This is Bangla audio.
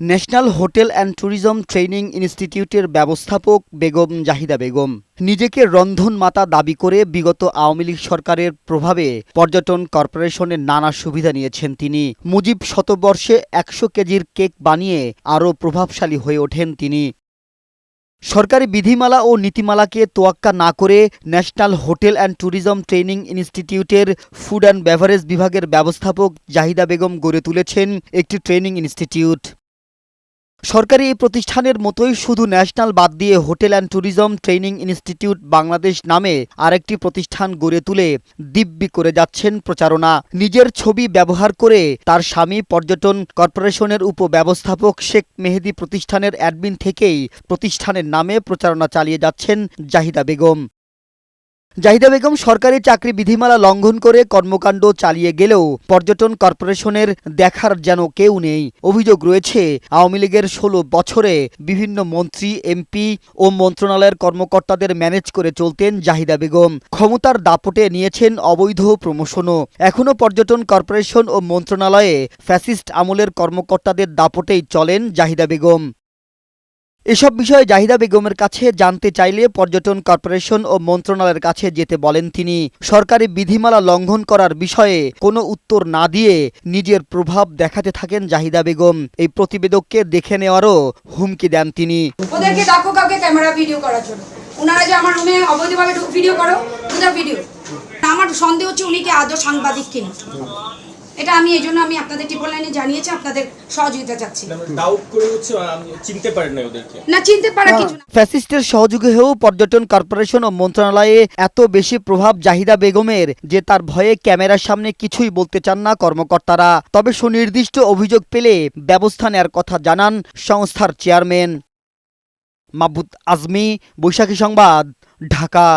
National hotel and tourism training ইনস্টিটিউটের ব্যবস্থাপক বেগম জাহিদা বেগম নিজেকে রন্ধন মাতা দাবি করে বিগত আওয়ামী লীগ সরকারের প্রভাবে পর্যটন কর্পোরেশনের নানা সুবিধা নিয়েছেন তিনি। মুজিব শতবর্ষে একশো কেজির কেক বানিয়ে আরও প্রভাবশালী হয়ে ওঠেন তিনি। সরকারি বিধিমালা ও নীতিমালাকে তোয়াক্কা না করে national hotel and tourism training ইনস্টিটিউটের ফুড অ্যান্ড বেভারেজ বিভাগের ব্যবস্থাপক জাহিদা বেগম গড়ে তুলেছেন একটি ট্রেনিং ইনস্টিটিউট। সরকারি এই প্রতিষ্ঠানের মতোই শুধু ন্যাশনাল বাদ দিয়ে hotel and tourism training institute Bangladesh নামে আরেকটি প্রতিষ্ঠান গড়ে তুলে দিব্যি করে যাচ্ছেন প্রচারণা। নিজের ছবি ব্যবহার করে তার স্বামী পর্যটন কর্পোরেশনের উপব্যবস্থাপক শেখ মেহেদি প্রতিষ্ঠানের অ্যাডমিন থেকেই প্রতিষ্ঠানের নামে প্রচারণা চালিয়ে যাচ্ছেন জাহিদা বেগম। জাহিদা বেগম সরকারি চাকরি বিধিমালা লঙ্ঘন করে কর্মকাণ্ড চালিয়ে গেলেও পর্যটন কর্পোরেশনের দেখার যেন কেউ নেই। অভিযোগ রয়েছে, আওয়ামী লীগের ষোলো বছরে বিভিন্ন মন্ত্রী, এমপি ও মন্ত্রণালয়ের কর্মকর্তাদের ম্যানেজ করে চলতেন জাহিদা বেগম। ক্ষমতার দাপটে নিয়েছেন অবৈধ প্রমোশনও। এখনও পর্যটন কর্পোরেশন ও মন্ত্রণালয়ে ফ্যাসিস্ট আমলের কর্মকর্তাদের দাপটেই চলেন জাহিদা বেগম। এসব বিষয়ে জাহিদা বেগমের কাছে জানতে চাইলে পর্যটন কর্পোরেশন ও মন্ত্রণালয়ের কাছে যেতে বলেন তিনি। সরকারি বিধিমালা লঙ্ঘন করার বিষয়ে কোনো উত্তর না দিয়ে নিজের প্রভাব দেখাতে থাকেন জাহিদা বেগম। এই প্রতিবেদককে দেখে নেওয়ারও হুমকি দেন তিনি। ওদেরকে ডাকো কাউকে ক্যামেরা ভিডিও করার জন্য। ওনারা যে আমার রুমে অবৈধভাবে ভিডিও করো ভিডিও। আমার সন্দেহ হচ্ছে উনি কি আদৌ সাংবাদিক কিনা। এটা আমি এই জন্য আমি আপনাদের ট্রিপল লাইনে জানিয়েছি আপনাদের সহযোগিতা চাচ্ছি। ডাউট করে হচ্ছে আমি চিনতে পারেন না ওদেরকে। না চিনতে পারা কিছু না। ফ্যাসিস্টের সহযোগী হয়েও পর্যটন কর্পোরেশন ও মন্ত্রণালয়ে এত বেশি প্রভাব জাহিদা বেগমের যে তার ভয়ে ক্যামেরার সামনে কিছুই বলতে চান না কর্মকর্তারা। তবে সুনির্দিষ্ট অভিযোগ পেলে ব্যবস্থা নেয়ার কথা জানান সংস্থার চেয়ারম্যান মাহবুদ আজমি বৈশাখী সংবাদ ঢাকা।